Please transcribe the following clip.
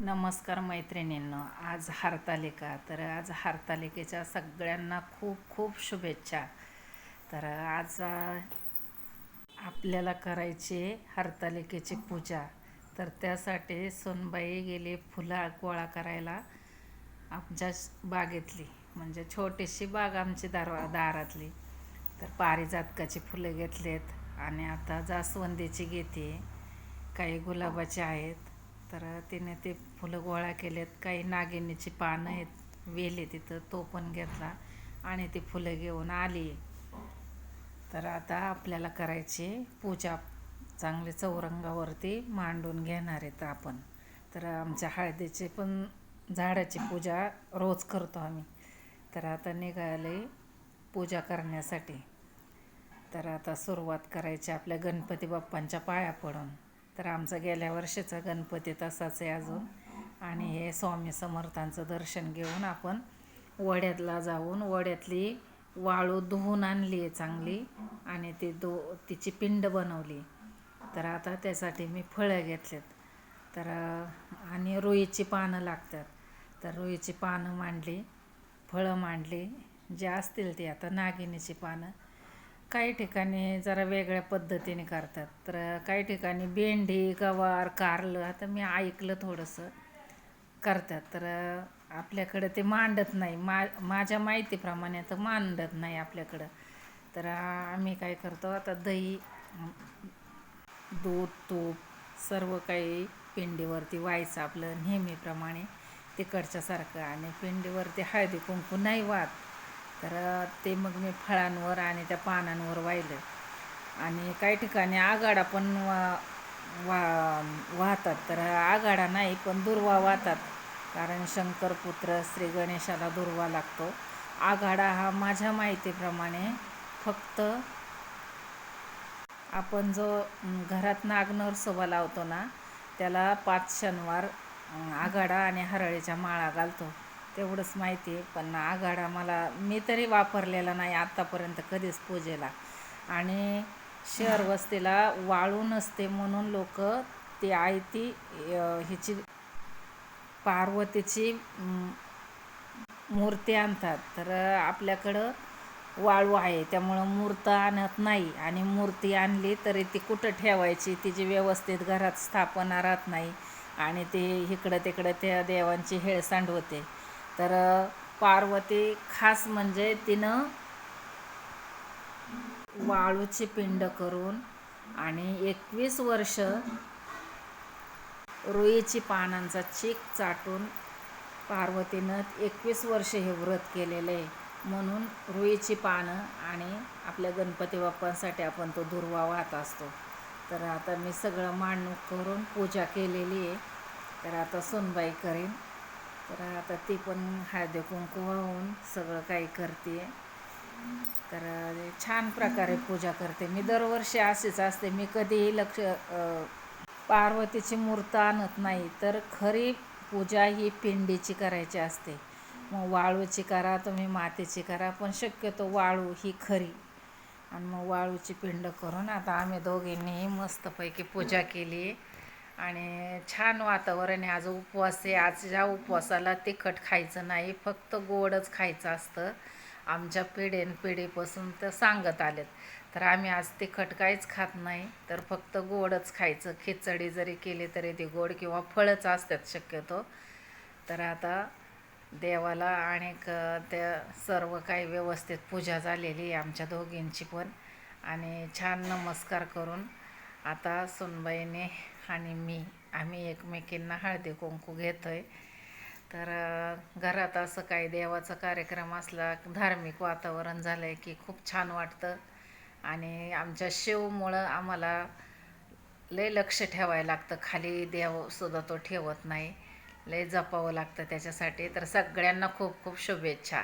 नमस्कार मैत्रिणींनो आज हरतालिका. तर आज हरतालिकेच्या सगळ्यांना खूप खूप शुभेच्छा. तर आज आपल्याला करायची हरतालिकेची पूजा. तर त्यासाठी सोनबाई गेली फुलं गोळा करायला आमच्या बागेतली. म्हणजे छोटीशी बाग आमची दारवा दारातली. तर पारिजातकाची फुलं घेतलेत. आणि आता जास्वंदीची घेते. काही गुलाबाचे आहेत. तर तिने ते फुलं गोळा केलेत. काही नागिनीची पानं आहेत वेले तिथं तो पण घेतला आणि ती फुलं घेऊन आली. तर आता आपल्याला करायची पूजा. चांगली चौरंगावरती मांडून घेणार आहेत आपण. तर आमच्या हळदीची पण झाडाची पूजा रोज करतो आम्ही. तर आता निघाले पूजा करण्यासाठी. तर आता सुरुवात करायची आपल्या गणपती बाप्पांच्या पाया पडून. तर आमचा गेल्या वर्षीचा गणपती तसाच आहे अजून. आणि हे स्वामी समर्थांचं दर्शन घेऊन आपण वड्यातला जाऊन वड्यातली वाळू धुवून आणली आहे चांगली आणि ती दो तिची पिंड बनवली. तर आता त्यासाठी मी फळं घेतलेत. तर आणि रुईची पानं लागतात. तर रुईची पानं मांडली फळं मांडली. जे असतील ते आता नागिनीची पानं. काही ठिकाणी जरा वेगळ्या पद्धतीने करतात. तर काही ठिकाणी भेंडी गवार कारलं आता मी ऐकलं थोडंसं करतात. तर आपल्याकडं ते मांडत नाही. मा माझ्या माहितीप्रमाणे तर मांडत नाही आपल्याकडं. तर आम्ही काय करतो आता दही दूध तूप सर्व काही पिंडीवरती व्हायचं आपलं नेहमीप्रमाणे तिकडच्यासारखं. आणि पिंडीवरती हळदी कुंकू नाही वाहत. तर ते मग मी फळांवर आणि त्या पानांवर वाहिलं. आणि काही ठिकाणी आघाडा पण वा वा वाहतात. तर आघाडा नाही पण दुर्वा वाहतात. कारण शंकरपुत्र श्री गणेशाला दुर्वा लागतो. आघाडा हा माझ्या माहितीप्रमाणे फक्त आपण जो घरात नागनरसोबा लावतो ना त्याला पाच शनिवार आघाडा आणि हरळीच्या माळा घालतो. तेवढंच माहिती आहे. पण आघाडा मला मी तरी वापरलेला नाही आत्तापर्यंत कधीच पूजेला. आणि शहर वस्तीला वाळू नसते म्हणून लोक ती आयती हिची पार्वतीची मूर्ती आणतात. तर आपल्याकडं वाळू आहे. त्यामुळं मूर्त आणत नाही. आणि मूर्ती आणली तरी ती कुठं ठेवायची? तिची व्यवस्थित घरात स्थापना राहत नाही. आणि ते इकडं तिकडं त्या देवांची हेळसांड होते. तर पार्वती खास म्हणजे तिनं वाळूची पिंड करून आणि एकवीस वर्ष रुईची पानांचा चीक चाटून पार्वतीनं एकवीस वर्ष हे व्रत केलेलं आहे म्हणून रुईची पानं आणि आपल्या गणपती बाप्पांसाठी आपण तो दुर्वा वाहत असतो. तर आता मी सगळं मांडणूक करून पूजा केलेली आहे. तर आता सोनबाई करेन. तर आता ती पण हळदी कुंकू वाहून सगळं काही करते. तर छान प्रकारे पूजा करते. मी दरवर्षी अशीच असते. मी कधीही लक्ष पार्वतीची मूर्त आणत नाही तर खरी पूजा ही पिंडीची करायची असते. मग वाळूची करा तुम्ही मातीची करा पण शक्यतो वाळू ही खरी. आणि मग वाळूची पिंड करून आता आम्ही दोघींनीही मस्तपैकी पूजा केली. आणि छान वातावरण आहे. आज उपवास आहे. आज ज्या उपवासाला तिखट खायचं नाही फक्त गोडच खायचं असतं. आमच्या पिढेन पिढीपासून तर सांगत आलेत. तर आम्ही आज तिखट काहीच खात नाही तर फक्त गोडच खायचं. खिचडी जरी केली तरी ती गोड किंवा फळच असतात शक्यतो. तर आता देवाला आणि त्या सर्व काही व्यवस्थित पूजा झालेली आहे आमच्या दोघींची पण. आणि छान नमस्कार करून आता सुनबाईने आणि मी आम्ही एकमेकींना हळदी कुंकू घेतो आहे तर घरात असं काही देवाचा कार्यक्रम असला धार्मिक वातावरण झालं आहे की खूप छान वाटतं. आणि आमच्या शिवमुळं आम्हाला लय लक्ष ठेवायला लागतं. खाली देवसुद्धा तो ठेवत नाही. लय जपावं लागतं त्याच्यासाठी. तर सगळ्यांना खूप खूप शुभेच्छा.